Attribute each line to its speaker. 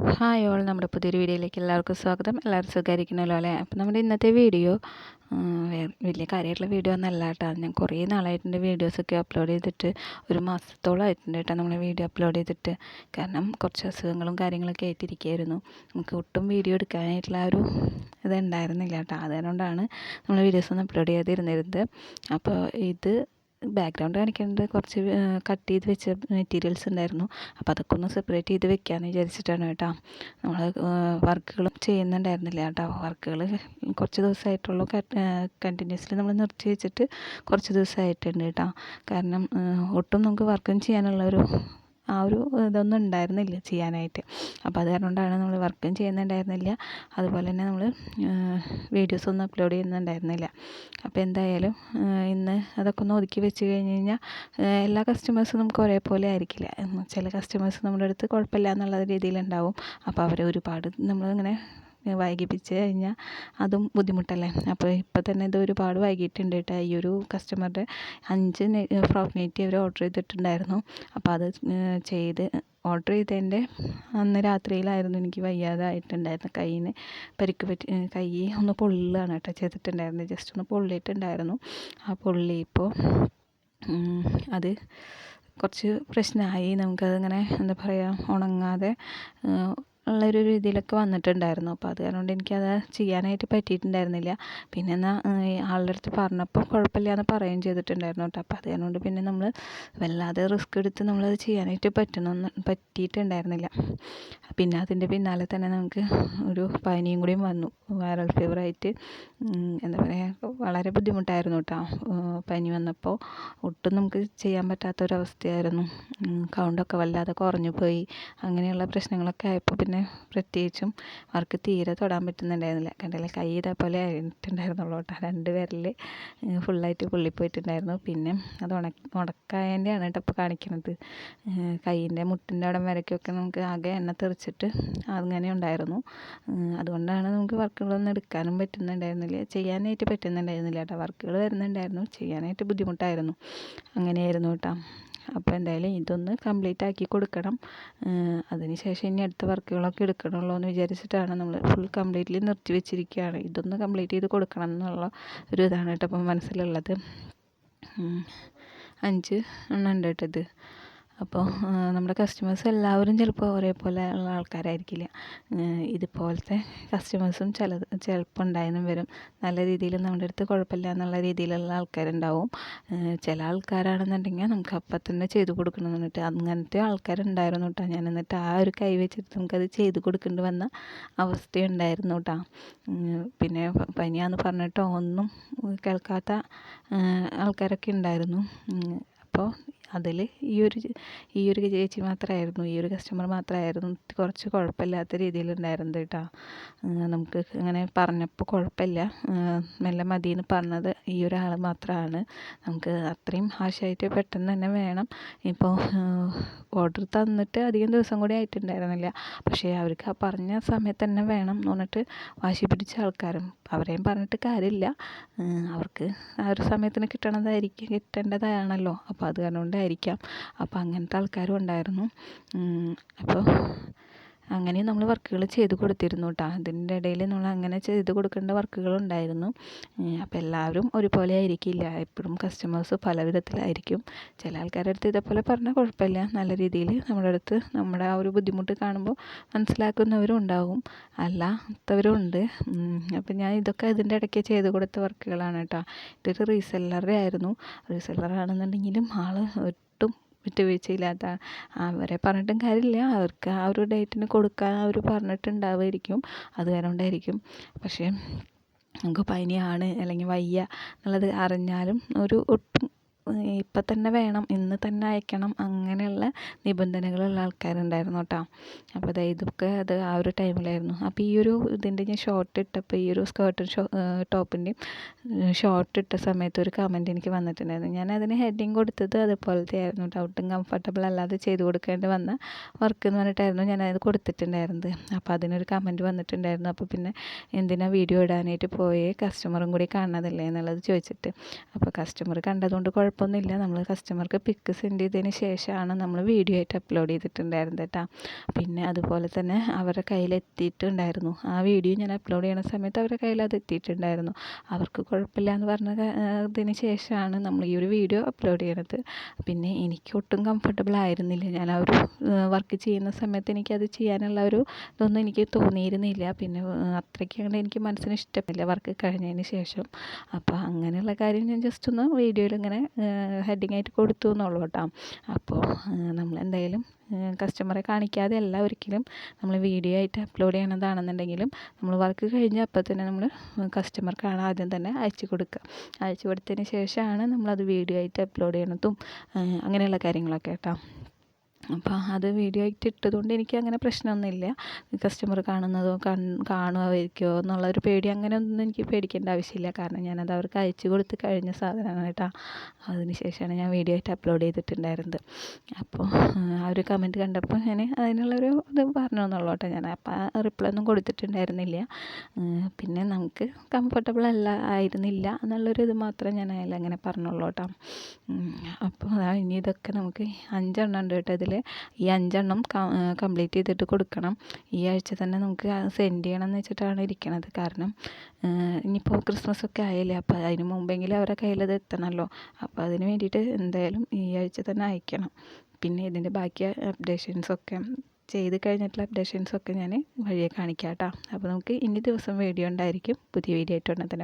Speaker 1: Hi all നമ്മുടെ പുതിയൊരു വീഡിയോയിലേക്ക് എല്ലാവർക്കും സ്വാഗതം. എല്ലാവരും സുഖമായിരിക്കണമല്ലോ അല്ലേ? അപ്പോൾ നമ്മുടെ ഇന്നത്തെ വീഡിയോ വലിയ കാര്യമായിട്ടുള്ള വീഡിയോ ഒന്നല്ല കേട്ടോ. ഞാൻ കുറേ നാളായിട്ടുണ്ട് വീഡിയോസൊക്കെ അപ്ലോഡ് ചെയ്തിട്ട് ഒരു മാസത്തോളം ആയിട്ടുണ്ട് കേട്ടോ നമ്മൾ വീഡിയോ അപ്ലോഡ് ചെയ്തിട്ട്. കാരണം കുറച്ച് അസുഖങ്ങളും കാര്യങ്ങളൊക്കെ ആയിട്ടിരിക്കുകയായിരുന്നു. നമുക്ക് ഒട്ടും വീഡിയോ എടുക്കാനായിട്ടുള്ള ഒരു ഇത് ഉണ്ടായിരുന്നില്ല കേട്ടോ. അതുകൊണ്ടാണ് നമ്മൾ വീഡിയോസ് ഒന്നും അപ്ലോഡ് ചെയ്തിരുന്നിരുന്നത് അപ്പോൾ ഇത് ബാക്ക്ഗ്രൗണ്ട് കാണിക്കേണ്ടത് കുറച്ച് കട്ട് ചെയ്ത് വെച്ച മെറ്റീരിയൽസ് ഉണ്ടായിരുന്നു. അപ്പോൾ അതൊക്കെ ഒന്ന് സെപ്പറേറ്റ് ചെയ്ത് വെക്കാമെന്ന് വിചാരിച്ചിട്ടാണ് കേട്ടോ. നമ്മൾ വർക്കുകളും ചെയ്യുന്നുണ്ടായിരുന്നില്ല കേട്ടോ. വർക്കുകൾ കുറച്ച് ദിവസമായിട്ടുള്ളൂ കണ്ടിന്യൂസ്ലി നമ്മൾ നിർത്തി വെച്ചിട്ട് കുറച്ച് ദിവസമായിട്ടുണ്ട് കേട്ടോ. കാരണം ഒട്ടും നമുക്ക് വർക്കും ചെയ്യാനുള്ള ഒരു ആ ഒരു ഇതൊന്നും ഉണ്ടായിരുന്നില്ല ചെയ്യാനായിട്ട്. അപ്പോൾ അത് കാരണം കൊണ്ടാണ് നമ്മൾ വർക്കും ചെയ്യുന്നുണ്ടായിരുന്നില്ല. അതുപോലെ തന്നെ നമ്മൾ വീഡിയോസൊന്നും അപ്ലോഡ് ചെയ്യുന്നുണ്ടായിരുന്നില്ല. അപ്പോൾ എന്തായാലും ഇന്ന് അതൊക്കെ ഒന്ന് ഒതുക്കി വെച്ച് കഴിഞ്ഞ് കഴിഞ്ഞാൽ എല്ലാ കസ്റ്റമേഴ്സും നമുക്ക് ഒരേപോലെ ആയിരിക്കില്ല. ചില കസ്റ്റമേഴ്സ് നമ്മുടെ അടുത്ത് കുഴപ്പമില്ല എന്നുള്ള രീതിയിലുണ്ടാവും. അപ്പോൾ അവരെ ഒരുപാട് നമ്മളിങ്ങനെ വൈകിപ്പിച്ച് കഴിഞ്ഞാൽ അതും ബുദ്ധിമുട്ടല്ലേ? അപ്പോൾ ഇപ്പോൾ തന്നെ ഇത് ഒരുപാട് വൈകിയിട്ടുണ്ട് കേട്ടോ. ഈ ഒരു കസ്റ്റമറുടെ അഞ്ച് ഫ്രോക്ക് നൈറ്റി അവർ ഓർഡർ ചെയ്തിട്ടുണ്ടായിരുന്നു. അപ്പോൾ അത് ചെയ്ത് ഓർഡർ ചെയ്തതിന്റെ അന്ന് രാത്രിയിലായിരുന്നു എനിക്ക് വയ്യാതായിട്ടുണ്ടായിരുന്നു കയ്യിന് പരിക്ക് പറ്റി കൈ ഒന്ന് പൊള്ളുകയാണ് കേട്ടോ ചെയ്തിട്ടുണ്ടായിരുന്നത്. ജസ്റ്റ് ഒന്ന് പൊള്ളിയിട്ടുണ്ടായിരുന്നു. ആ പൊള്ളി ഇപ്പോൾ അത് കുറച്ച് പ്രശ്നമായി. നമുക്കതിങ്ങനെ എന്താ പറയുക ഉണങ്ങാതെ ഉള്ളൊരു രീതിയിലൊക്കെ വന്നിട്ടുണ്ടായിരുന്നു. അപ്പോൾ അത് കാരണം എനിക്കത് ചെയ്യാനായിട്ട് പറ്റിയിട്ടുണ്ടായിരുന്നില്ല. പിന്നെ എന്നാൽ ആളുടെ അടുത്ത് പറഞ്ഞപ്പോൾ കുഴപ്പമില്ല എന്ന് പറയുകയും ചെയ്തിട്ടുണ്ടായിരുന്നു കേട്ടോ. അപ്പോൾ അത് കാരണം പിന്നെ നമ്മൾ വല്ലാതെ റിസ്ക് എടുത്ത് നമ്മളത് ചെയ്യാനായിട്ട് പറ്റണമെന്ന് പറ്റിയിട്ടുണ്ടായിരുന്നില്ല. പിന്നെ അതിന്റെ പിന്നാലെ തന്നെ നമുക്ക് ഒരു പനിയും കൂടിയും വന്നു. വൈറൽ ഫീവറായിട്ട്. എന്താ പറയുക വളരെ ബുദ്ധിമുട്ടായിരുന്നു കേട്ടോ പനി വന്നപ്പോൾ ഒട്ടും നമുക്ക് ചെയ്യാൻ പറ്റാത്തൊരവസ്ഥയായിരുന്നു. കൗണ്ടൊക്കെ വല്ലാതെ കുറഞ്ഞു പോയി. അങ്ങനെയുള്ള പ്രശ്നങ്ങളൊക്കെ ആയപ്പോൾ പിന്നെ പ്രത്യേകിച്ചും അവർക്ക് തീരെ തൊടാൻ പറ്റുന്നുണ്ടായിരുന്നില്ല. കണ്ടില്ല? കൈ ഇതേപോലെ ആയിട്ടുണ്ടായിരുന്നുള്ളൂ കേട്ടോ രണ്ട് വിരൽ ഫുള്ളായിട്ട് പൊള്ളിപ്പോയിട്ടുണ്ടായിരുന്നു പിന്നെ അത് ഉണക്കി ഉണക്കായതിന്റെയാണ് കേട്ടോ ഇപ്പോൾ കാണിക്കുന്നത് കൈയിന്റെ മുട്ടിന്റെ അവിടം വരയ്ക്കൊക്കെ നമുക്ക് ആകെ എണ്ണ തെറിച്ചിട്ട് അങ്ങനെ ഉണ്ടായിരുന്നു. അതുകൊണ്ടാണ് നമുക്ക് വർക്കുകളൊന്നും എടുക്കാനും പറ്റുന്നുണ്ടായിരുന്നില്ല. ചെയ്യാനായിട്ട് പറ്റുന്നുണ്ടായിരുന്നില്ല കേട്ടോ വർക്കുകൾ വരുന്നുണ്ടായിരുന്നു. ചെയ്യാനായിട്ട് ബുദ്ധിമുട്ടായിരുന്നു. അങ്ങനെയായിരുന്നു കേട്ടോ. അപ്പോൾ എന്തായാലും ഇതൊന്ന് കംപ്ലീറ്റ് ആക്കി കൊടുക്കണം. അതിന് ശേഷം ഇനി അടുത്ത വർക്കുകളൊക്കെ എടുക്കണമല്ലോ എന്ന് വിചാരിച്ചിട്ടാണ് നമ്മൾ ഫുൾ കംപ്ലീറ്റ്ലി നിർത്തി വെച്ചിരിക്കുകയാണ്. ഇതൊന്ന് കംപ്ലീറ്റ് ചെയ്ത് കൊടുക്കണം എന്നുള്ള ഒരു ഇതാണ് കേട്ടോ ഇപ്പം മനസ്സിലുള്ളത്. അഞ്ച് എണ്ണം ഉണ്ട് കേട്ടോ ഇത്. അപ്പോൾ നമ്മുടെ കസ്റ്റമേഴ്സ് എല്ലാവരും ചിലപ്പോൾ ഒരേപോലെ ഉള്ള ആൾക്കാരായിരിക്കില്ല. ഇതുപോലത്തെ കസ്റ്റമേഴ്സും ചില ചിലപ്പോൾ ഉണ്ടായെന്നും വരും. നല്ല രീതിയിൽ നമ്മുടെ അടുത്ത് കുഴപ്പമില്ല എന്നുള്ള രീതിയിലുള്ള ആൾക്കാരുണ്ടാവും. ചില ആൾക്കാരാണെന്നുണ്ടെങ്കിൽ നമുക്ക് അപ്പം തന്നെ ചെയ്ത് കൊടുക്കണം എന്നിട്ട് അങ്ങനത്തെ ആൾക്കാരുണ്ടായിരുന്നു കേട്ടോ. ഞാൻ എന്നിട്ട് ആ ഒരു കൈ വെച്ചിട്ട് നമുക്കത് ചെയ്ത് കൊടുക്കേണ്ടി വന്ന അവസ്ഥയുണ്ടായിരുന്നു കേട്ടോ. പിന്നെ പനിയാന്ന് പറഞ്ഞിട്ട് ഒന്നും കേൾക്കാത്ത ആൾക്കാരൊക്കെ ഉണ്ടായിരുന്നു. അപ്പോൾ അതിൽ ഈ ഒരു ഈ ഒരു ചേച്ചി മാത്രമായിരുന്നു ഈ ഒരു കസ്റ്റമർ മാത്രമായിരുന്നു കുറച്ച് കുഴപ്പമില്ലാത്ത രീതിയിലുണ്ടായിരുന്നത് കേട്ടോ. നമുക്ക് അങ്ങനെ പറഞ്ഞപ്പോൾ കുഴപ്പമില്ല. മെല്ലെ മതി എന്ന് പറഞ്ഞത് ഈ ഒരാൾ മാത്രമാണ് നമുക്ക് അത്രയും ആശയായിട്ട് പെട്ടെന്ന് തന്നെ വേണം. ഇപ്പോൾ ഓർഡർ തന്നിട്ട് അധികം ദിവസം കൂടി ആയിട്ടുണ്ടായിരുന്നില്ല. പക്ഷേ അവർക്ക് ആ പറഞ്ഞ സമയത്ത് തന്നെ വേണം എന്ന് പറഞ്ഞിട്ട് വാശി പിടിച്ച ആൾക്കാരും. അവരെയും പറഞ്ഞിട്ട് കാര്യമില്ല. അവർക്ക് ആ ഒരു സമയത്തിന് കിട്ടണതായിരിക്കും കിട്ടേണ്ടതാണല്ലോ. അപ്പോൾ അത് കാരണം കൊണ്ടായിരിക്കാം അപ്പോൾ അങ്ങനത്തെ ആൾക്കാരും ഉണ്ടായിരുന്നു. അപ്പോൾ അങ്ങനെ നമ്മൾ വർക്കുകൾ ചെയ്ത് കൊടുത്തിരുന്നു കേട്ടോ അതിന്റെ ഇടയിൽ നമ്മൾ അങ്ങനെ ചെയ്ത് കൊടുക്കേണ്ട വർക്കുകൾ ഉണ്ടായിരുന്നു. അപ്പോൾ എല്ലാവരും ഒരുപോലെ ആയിരിക്കില്ല. എപ്പോഴും കസ്റ്റമേഴ്സ് പല വിധത്തിലായിരിക്കും. ചില ആൾക്കാരുടെ അടുത്ത് ഇതേപോലെ പറഞ്ഞാൽ കുഴപ്പമില്ല. നല്ല രീതിയിൽ നമ്മുടെ അടുത്ത് നമ്മുടെ ആ ഒരു ബുദ്ധിമുട്ട് കാണുമ്പോൾ മനസ്സിലാക്കുന്നവരും ഉണ്ടാകും അല്ലാത്തവരും ഉണ്ട് അപ്പോൾ ഞാൻ ഇതൊക്കെ ഇതിന്റെ ഇടയ്ക്ക് ചെയ്ത് കൊടുത്ത വർക്കുകളാണ് കേട്ടോ ഇതൊരു റീസെല്ലറുടെ ആയിരുന്നു. റീസെല്ലറാണെന്നുണ്ടെങ്കിലും ആൾ ഒട്ടും വിട്ടുവീഴ്ചയില്ലാത്ത അവരെ പറഞ്ഞിട്ടും കാര്യമില്ല. അവർക്ക് ആ ഒരു ഡേറ്റിന് കൊടുക്കാൻ അവർ പറഞ്ഞിട്ടുണ്ടാവുമായിരിക്കും. അത് കൊണ്ടായിരിക്കും പക്ഷേ നമുക്ക് പനിയാണ് അല്ലെങ്കിൽ വയ്യ എന്നുള്ളത് അറിഞ്ഞാലും ഒരു ഒട്ടും ഇപ്പം തന്നെ വേണം ഇന്ന് തന്നെ അയക്കണം അങ്ങനെയുള്ള നിബന്ധനകളുള്ള ആൾക്കാരുണ്ടായിരുന്നു കേട്ടോ അപ്പോൾ അതായത് ഇതൊക്കെ അത് ആ ഒരു ടൈമിലായിരുന്നു. അപ്പോൾ ഈ ഒരു ഇതിന്റെ ഞാൻ ഷോർട്ട് ഇട്ടപ്പോൾ ഈ ഒരു സ്കേർട്ടും ടോപ്പിന്റെയും ഷോർട്ട് ഇട്ട സമയത്ത് ഒരു കമന്റ് എനിക്ക് വന്നിട്ടുണ്ടായിരുന്നു. ഞാൻ അതിന് ഹെഡിങ് കൊടുത്തത് അതുപോലത്തെ ആയിരുന്നു ഒട്ടും കംഫർട്ടബിൾ അല്ലാതെ ചെയ്ത് കൊടുക്കേണ്ടി വന്ന വർക്ക് എന്ന് പറഞ്ഞിട്ടായിരുന്നു ഞാൻ അത് കൊടുത്തിട്ടുണ്ടായിരുന്നത്. അപ്പോൾ അതിനൊരു കമന്റ് വന്നിട്ടുണ്ടായിരുന്നു. അപ്പോൾ പിന്നെ എന്തിനാ വീഡിയോ ഇടാനായിട്ട് പോയേ? കസ്റ്റമറും കൂടി കാണുന്നതല്ലേ എന്നുള്ളത് ചോദിച്ചിട്ട്. അപ്പോൾ കസ്റ്റമർ കണ്ടതുകൊണ്ട് കുഴപ്പമില്ല കുഴപ്പമൊന്നുമില്ല. നമ്മൾ കസ്റ്റമർക്ക് പിക്ക് സെൻഡ് ചെയ്തതിന് ശേഷമാണ് നമ്മൾ വീഡിയോ ആയിട്ട് അപ്ലോഡ് ചെയ്തിട്ടുണ്ടായിരുന്നത് കേട്ടോ പിന്നെ അതുപോലെ തന്നെ അവരുടെ കയ്യിൽ എത്തിയിട്ടുണ്ടായിരുന്നു. ആ വീഡിയോ ഞാൻ അപ്ലോഡ് ചെയ്യണ സമയത്ത് അവരുടെ കയ്യിൽ അത് എത്തിയിട്ടുണ്ടായിരുന്നു. അവർക്ക് കുഴപ്പമില്ല എന്ന് പറഞ്ഞ ഇതിന് ശേഷമാണ് നമ്മൾ ഈ ഒരു വീഡിയോ അപ്ലോഡ് ചെയ്യണത്. പിന്നെ എനിക്ക് ഒട്ടും കംഫർട്ടബിൾ ആയിരുന്നില്ല. ഞാൻ ആ ഒരു വർക്ക് ചെയ്യുന്ന സമയത്ത് എനിക്കത് ചെയ്യാനുള്ള ഒരു ഇതൊന്നും എനിക്ക് തോന്നിയിരുന്നില്ല. പിന്നെ അത്രയ്ക്ക് എനിക്ക് മനസ്സിന് ഇഷ്ടമില്ല വർക്ക് കഴിഞ്ഞതിന് ശേഷം. അപ്പോൾ അങ്ങനെയുള്ള കാര്യം ഞാൻ ജസ്റ്റ് ഒന്ന് വീഡിയോയിൽ ഇങ്ങനെ ഹെഡിങ് ആയിട്ട് കൊടുത്തു എന്നുള്ളൂ കേട്ടോ. അപ്പോൾ നമ്മൾ എന്തായാലും കസ്റ്റമറെ കാണിക്കാതെ അല്ല ഒരിക്കലും നമ്മൾ വീഡിയോ ആയിട്ട് അപ്ലോഡ് ചെയ്യണതാണെന്നുണ്ടെങ്കിലും നമ്മൾ വർക്ക് കഴിഞ്ഞ് അപ്പോൾ തന്നെ നമ്മൾ കസ്റ്റമർക്കാണ് ആദ്യം തന്നെ അയച്ചു കൊടുക്കുക. അയച്ചു കൊടുത്തതിന് ശേഷമാണ് നമ്മളത് വീഡിയോ ആയിട്ട് അപ്ലോഡ് ചെയ്യണതും അങ്ങനെയുള്ള കാര്യങ്ങളൊക്കെ കേട്ടോ. അപ്പോൾ അത് വീഡിയോ ആയിട്ട് ഇട്ടതുകൊണ്ട് എനിക്ക് അങ്ങനെ പ്രശ്നമൊന്നുമില്ല. കസ്റ്റമർ കാണുന്നതോ കാണുമായിരിക്കുമോ എന്നുള്ളൊരു പേടി അങ്ങനെ ഒന്നും എനിക്ക് പേടിക്കേണ്ട ആവശ്യമില്ല. കാരണം ഞാനത് അവർക്ക് അയച്ചു കൊടുത്ത് കഴിഞ്ഞ സാധനമാണ് കേട്ടോ. അതിന് ശേഷമാണ് ഞാൻ വീഡിയോ ആയിട്ട് അപ്ലോഡ് ചെയ്തിട്ടുണ്ടായിരുന്നത്. അപ്പോൾ ആ ഒരു കമന്റ് കണ്ടപ്പോൾ ഞാൻ അതിനുള്ളൊരു ഇത് പറഞ്ഞു എന്നുള്ളൂ ഞാൻ. അപ്പോൾ ആ റിപ്ലൈ ഒന്നും കൊടുത്തിട്ടുണ്ടായിരുന്നില്ല. പിന്നെ നമുക്ക് കംഫർട്ടബിൾ അല്ല ആയിരുന്നില്ല എന്നുള്ളൊരു ഇത് മാത്രം ഞാൻ അയാൾ അങ്ങനെ പറഞ്ഞുള്ളൂ കേട്ടോ. അപ്പോൾ ഇനി ഇതൊക്കെ നമുക്ക് അഞ്ചെണ്ണം ഉണ്ട് കേട്ടോ ഇതിൽ ഈ അഞ്ചെണ്ണം കംപ്ലീറ്റ് ചെയ്തിട്ട് കൊടുക്കണം. ഈ ആഴ്ച തന്നെ നമുക്ക് സെൻഡ് ചെയ്യണം എന്ന് വെച്ചിട്ടാണ് ഇരിക്കണത്. കാരണം ഇനിയിപ്പോൾ ക്രിസ്മസ് ഒക്കെ ആയില്ലേ അപ്പോൾ അതിന് മുമ്പെങ്കിലും അവരുടെ കയ്യിൽ അത് എത്തണമല്ലോ അപ്പോൾ അതിന് വേണ്ടിയിട്ട് എന്തായാലും ഈ ആഴ്ച തന്നെ അയക്കണം. പിന്നെ ഇതിന്റെ ബാക്കി അപ്ഡേഷൻസൊക്കെ ചെയ്ത് കഴിഞ്ഞിട്ടുള്ള അപ്ഡേഷൻസൊക്കെ ഞാൻ വഴിയെ കാണിക്കാം കേട്ടോ അപ്പോൾ നമുക്ക് ഇനി ദിവസം വീഡിയോ ഉണ്ടായിരിക്കും. പുതിയ വീഡിയോ ആയിട്ട് ഉടനെ തന്നെ